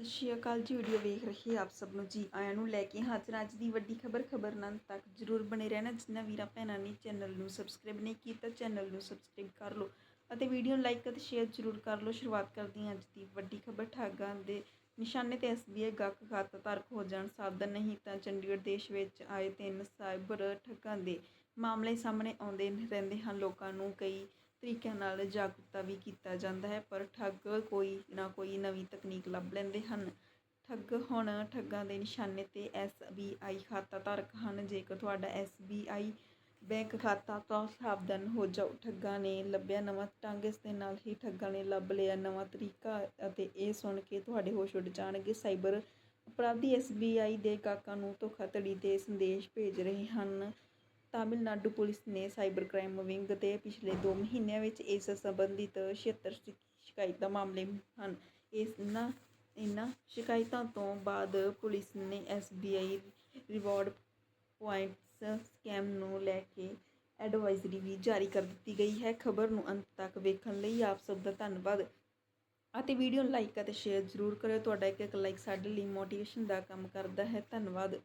ਸਤਿ ਸ਼੍ਰੀ ਅਕਾਲ ਜੀ ਵੀਡੀਓ ਵੇਖ ਰਹੇ ਆਪ ਸਭ ਨੂੰ। ਜੀ ਆਇਆਂ ਨੂੰ ਲੈ ਕੇ ਹਾਜ਼ਰ ਅੱਜ ਦੀ ਵੱਡੀ ਖਬਰ ਖਬਰ ਨਾਲ ਤੱਕ ਜਰੂਰ ਬਣੇ ਰਹਿਣਾ। ਜਿਨ੍ਹਾਂ ਵੀਰਾਂ ਭੈਣਾਂ ਨੇ ਚੈਨਲ ਨੂੰ ਸਬਸਕ੍ਰਾਈਬ ਨਹੀਂ ਕੀਤਾ ਚੈਨਲ ਨੂੰ ਸਬਸਕ੍ਰਾਈਬ ਕਰ ਲਓ ਅਤੇ ਵੀਡੀਓ ਨੂੰ ਲਾਈਕ ਅਤੇ ਸ਼ੇਅਰ ਜਰੂਰ ਕਰ ਲਓ। ਸ਼ੁਰੂਆਤ ਕਰਦੇ ਹਾਂ ਅੱਜ ਦੀ ਵੱਡੀ ਖਬਰ। ਠੱਗਾਂ ਦੇ ਨਿਸ਼ਾਨੇ ਤੇ ਐਸਬੀਆਈ ਗਾਹਕ ਖਾਤਾ ਧਾਰਕ ਹੋ ਜਾਣ, ਸਾਵਧਾਨ ਨਹੀਂ ਤਾਂ ਚੰਡੀਗੜ੍ਹ ਦੇਸ਼ ਵਿੱਚ ਆਏ ਤਿੰਨ ਸਾਈਬਰ ਠੱਗਾਂ ਦੇ ਮਾਮਲੇ ਸਾਹਮਣੇ ਆਉਂਦੇ ਰਹਿੰਦੇ ਹਨ। ਲੋਕਾਂ ਨੂੰ ਕਈ ਤਰੀਕਿਆਂ ਨਾਲ ਜਾਗਰੂਕਤਾ ਵੀ ਕੀਤਾ ਜਾਂਦਾ ਹੈ, ਪਰ ਠੱਗ ਕੋਈ ਨਾ ਕੋਈ ਨਵੀਂ ਤਕਨੀਕ ਲੱਭ ਲੈਂਦੇ ਹਨ। ਠੱਗ ਹੁਣ ਠੱਗਾਂ ਦੇ ਨਿਸ਼ਾਨੇ ਤੇ ਐੱਸ ਬੀ ਆਈ ਖਾਤਾ ਧਾਰਕ ਹਨ। ਜੇਕਰ ਤੁਹਾਡਾ ਐੱਸ ਬੀ ਆਈ ਬੈਂਕ ਖਾਤਾ ਤੋਂ ਸਾਵਧਾਨ ਹੋ ਜਾਓ, ਠੱਗਾਂ ਨੇ ਲੱਭਿਆ ਨਵਾਂ ਢੰਗ, ਇਸ ਦੇ ਨਾਲ ਹੀ ਠੱਗਾਂ ਨੇ ਲੱਭ ਲਿਆ ਨਵਾਂ ਤਰੀਕਾ ਅਤੇ ਇਹ ਸੁਣ ਕੇ ਤੁਹਾਡੇ ਹੋਸ਼ ਉੱਡ ਜਾਣਗੇ। ਸਾਈਬਰ ਅਪਰਾਧੀ ਐੱਸ ਬੀ ਆਈ ਦੇ ਗਾਹਕਾਂ ਨੂੰ ਧੋਖਾਧੜੀ ਦੇ ਸੰਦੇਸ਼ ਭੇਜ ਰਹੇ ਹਨ। ਤਾਮਿਲਨਾਡੂ ਪੁਲਿਸ ਨੇ ਸਾਈਬਰ ਕ੍ਰਾਈਮ ਵਿੰਗ ਦੇ ਪਿਛਲੇ 2 ਮਹੀਨਿਆਂ ਵਿੱਚ ਇਸ ਸੰਬੰਧਿਤ 76 ਸ਼ਿਕਾਇਤਾਂ ਮਾਮਲੇ ਹਨ। ਇਸ ਇਹਨਾਂ ਇਹਨਾਂ ਸ਼ਿਕਾਇਤਾਂ ਤੋਂ ਬਾਅਦ ਪੁਲਿਸ ਨੇ SBI ਰਿਵਾਰਡ ਪੁਆਇੰਟਸ ਸਕੈਮ ਨੂੰ ਲੈ ਕੇ ਐਡਵਾਈਜ਼ਰੀ ਵੀ ਜਾਰੀ ਕਰ ਦਿੱਤੀ ਗਈ ਹੈ। ਖਬਰ ਨੂੰ ਅੰਤ ਤੱਕ ਵੇਖਣ ਲਈ ਆਪ ਸਭ ਦਾ ਧੰਨਵਾਦ। ਅਤੇ ਵੀਡੀਓ ਨੂੰ ਲਾਈਕ ਅਤੇ ਸ਼ੇਅਰ ਜ਼ਰੂਰ ਕਰਿਓ। ਤੁਹਾਡਾ ਇੱਕ ਇੱਕ ਲਾਈਕ ਸਾਡੇ ਲਈ ਮੋਟੀਵੇਸ਼ਨ ਦਾ ਕੰਮ ਕਰਦਾ ਹੈ। ਧੰਨਵਾਦ।